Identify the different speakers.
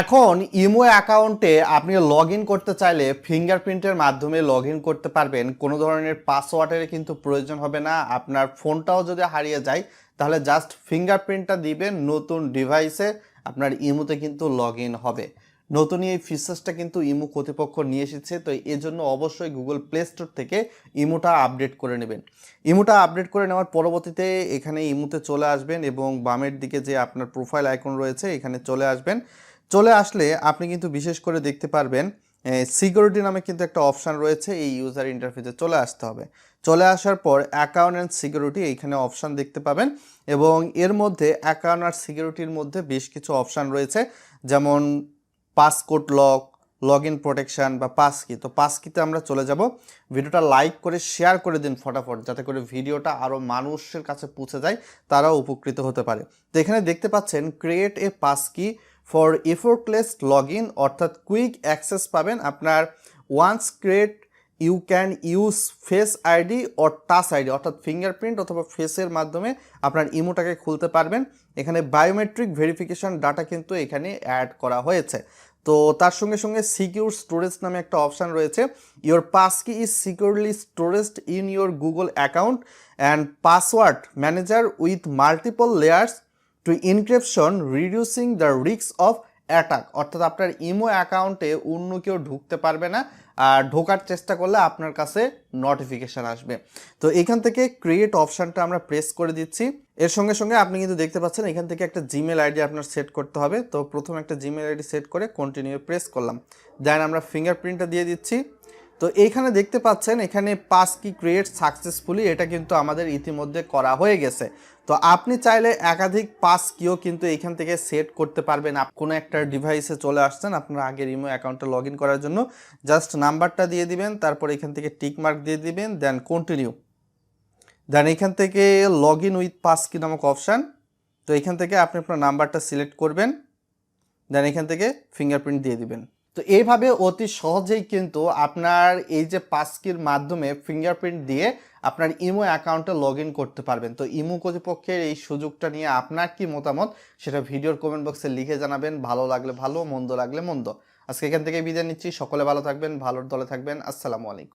Speaker 1: এখন ইমো অ্যাকাউন্টে আপনি লগ করতে চাইলে ফিঙ্গারপ্রিন্টের মাধ্যমে লগ করতে পারবেন। কোনো ধরনের পাসওয়ার্ডের কিন্তু প্রয়োজন হবে না। আপনার ফোনটাও যদি হারিয়ে যায়, তাহলে জাস্ট ফিঙ্গারপ্রিন্টটা দিবেন নতুন ডিভাইসে আপনার ইমোতে কিন্তু লগ হবে। নতুন এই ফিচার্সটা কিন্তু ইমো কর্তৃপক্ষ নিয়ে এসেছে, তো এর জন্য অবশ্যই গুগল প্লে স্টোর থেকে ইমোটা আপডেট করে নেবেন। ইমোটা আপডেট করে নেওয়ার পরবর্তীতে এখানে ইমোতে চলে আসবেন এবং বামের দিকে যে আপনার প্রোফাইল আইকন রয়েছে, এখানে চলে আসবেন। চলে আসলে আপনি কিন্তু বিশেষ করে দেখতে পারবেন সিকিউরিটি নামে কিন্তু একটা অপশান রয়েছে, এই ইউজার ইন্টারফেসে চলে আসতে হবে। চলে আসার পর অ্যাকাউন্ট অ্যান্ড সিকিউরিটি এইখানে অপশান দেখতে পাবেন এবং এর মধ্যে অ্যাকাউন্ট আর সিকিউরিটির মধ্যে বেশ কিছু অপশান রয়েছে, যেমন passcode lock log in protection বা পাস কি তো পাস কিতে আমরা চলে যাব, ভিডিওটা লাইক করে শেয়ার করে দিন ফটাফট, যাতে করে ভিডিওটা আরও মানুষের কাছে পৌঁছে যায়, তারাও উপকৃত হতে পারে। তো এখানে দেখতে পাচ্ছেন create a passkey for effortless log in অর্থাৎ কুইক অ্যাক্সেস পাবেন আপনার once create you can use face ID or touch ID অর্থাৎ ফিঙ্গারপ্রিন্ট অথবা ফেসের মাধ্যমে আপনার ইমোটাকে খুলতে পারবেন। এখানে বায়োমেট্রিক ভেরিফিকেশন ডাটা কিন্তু এখানে অ্যাড করা হয়েছে। তো তার সঙ্গে সঙ্গে সিকিউর স্টোরেজ নামে একটা অপশান রয়েছে। Your passkey is securely stored in your Google account and password manager with multiple layers to encryption reducing the risk of attack অর্থাৎ আপনার ইমো অ্যাকাউন্টে অন্য কেউ ঢুকতে পারবে না, আর ঢোকার চেষ্টা করলে আপনার কাছে নোটিফিকেশান আসবে। তো এখান থেকে ক্রিয়েট অপশানটা আমরা প্রেস করে দিচ্ছি। এর সঙ্গে সঙ্গে আপনি কিন্তু দেখতে পাচ্ছেন এখান থেকে একটা জিমেল আইডি আপনার সেট করতে হবে। তো প্রথম একটা জিমেল আইডি সেট করে কন্টিনিউ প্রেস করলাম। দেন আমরা ফিঙ্গারপ্রিন্টটা দিয়ে দিচ্ছি। তো এইখানে দেখতে পাচ্ছেন, এখানে পাস কি ক্রিয়েট সাকসেসফুলি এটা কিন্তু আমাদের ইতিমধ্যে করা হয়ে গেছে। তো আপনি চাইলে একাধিক পাস কিও কিন্তু এখান থেকে সেট করতে পারবেন। কোনো একটা ডিভাইসে চলে আসছেন, আপনার আগের ইমো অ্যাকাউন্টে লগ করার জন্য। জাস্ট নাম্বারটা দিয়ে দিবেন, তারপর এখান থেকে টিক মার্ক দিয়ে দিবেন দেন কন্টিনিউ দেন এখান থেকে লগ ইন উইথ পাস কি নামক অপশান তো এখান থেকে আপনি আপনার নাম্বারটা সিলেক্ট করবেন দেন এখান থেকে ফিঙ্গারপ্রিন্ট দিয়ে দিবেন। তো এইভাবে অতি সহজেই কিন্তু আপনার এই যে পাসকির মাধ্যমে ফিঙ্গারপ্রিন্ট দিয়ে আপনার ইমো অ্যাকাউন্টে লগ করতে পারবেন। তো ইমো কর্তৃপক্ষের এই সুযোগটা নিয়ে আপনার কি মতামত সেটা ভিডিওর কমেন্ট বক্সে লিখে জানাবেন। ভালো লাগলে ভালো, মন্দ লাগলে মন্দ। আজকে এখান থেকে বিদায় নিচ্ছি। সকলে ভালো থাকবেন, ভালোর দলে থাকবেন। আসসালামু আলাইকুম।